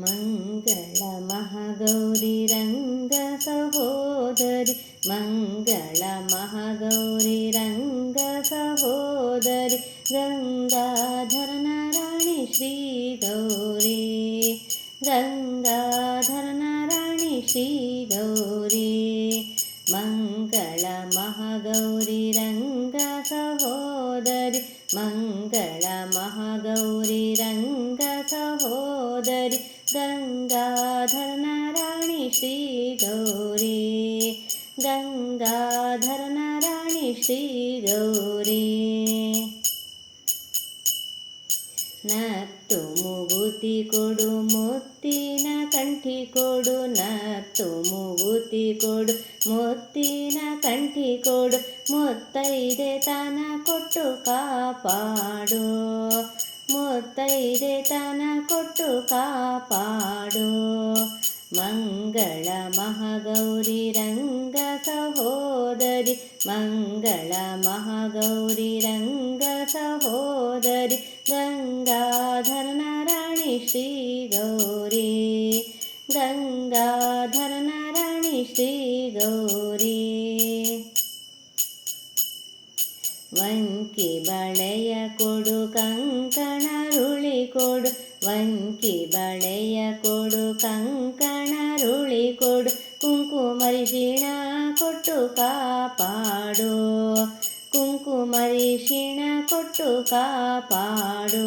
मङ्गलमहगौरिरङ्गसहोदरि मङ्गलमहगौरिरङ्गसहोदरि गङ्गाधरनराणि सहोदरी गङ्गाधरनराणि महागौरी रङ्ग सहोदरी श्रीगौरी श्रीगौरी ರಾಣಿ ಶ್ರೀ ಗೌರಿ ರಾಣಿ ಶ್ರೀ ಗೌರಿ ನತ್ತು ಮುಗುತಿ ಕೊಡು ಮುತ್ತಿನ ಕಂಠಿ ಕೊಡು ನತ್ತು ಮುಗುತಿ ಕೊಡು ಮುತ್ತಿನ ಕಂಠಿ ಕೊಡು ಮುತ್ತೈದೆ ತಾನ ಕೊಟ್ಟು ಕಾಪಾಡು మతైదేతన కొట్టు కాపాడు మంగళమహాగౌరీరంగ సహోదరి మంగళమహాగౌరీరంగ సహోదరి గంగాధరణరాణి శ్రీ గౌరీ గంగాధరణరాణి శ్రీ గౌరీ వంకిబళయ కొడు కంక ಕೊಡು ವಂಕಿ ಬಳೆಯ ಕೊಡು ಕಂಕಣರುಳಿ ಕೊಡು ಕುಂಕುಮರಿಷಿಣ ಕೊಟ್ಟು ಕಾಪಾಡು ಕುಂಕುಮರಿಷಿಣ ಕೊಟ್ಟು ಕಾಪಾಡು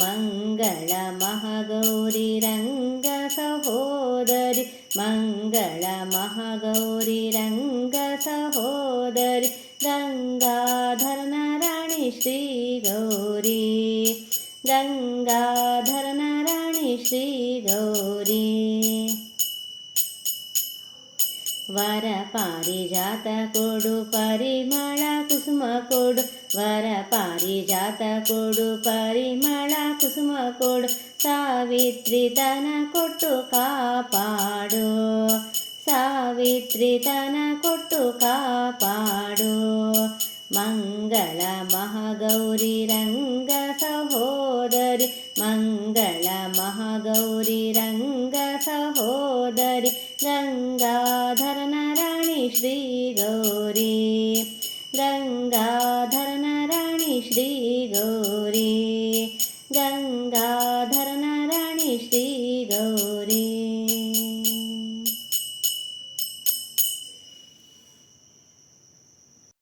ಮಂಗಳ ಮಹಾಗೌರಿ ರಂಗ ಸಹೋದರಿ ಮಂಗಳ ಮಹಾಗೌರಿ ರಂಗ ಸಹೋದರಿ ಗಂಗಾಧರನ ರಾಣಿ ಶ್ರೀ ಗೌರಿ गङ्गाधरनराणि श्रीगौरी वरपारिजातकोडु परिमळकुसुमकोडु वरपारिजातकोडु परिमळकुसुमकोडु सावित्रि तन कोट्टु कापाडु सावित्रि तन कोट्टु कापाडु मङ्गलमहगौरि रङ्गस सहोदरी गङ्गाधरन श्रीगौरी श्री गौरी गङ्गाधरनराणी श्री गौरी गङ्गा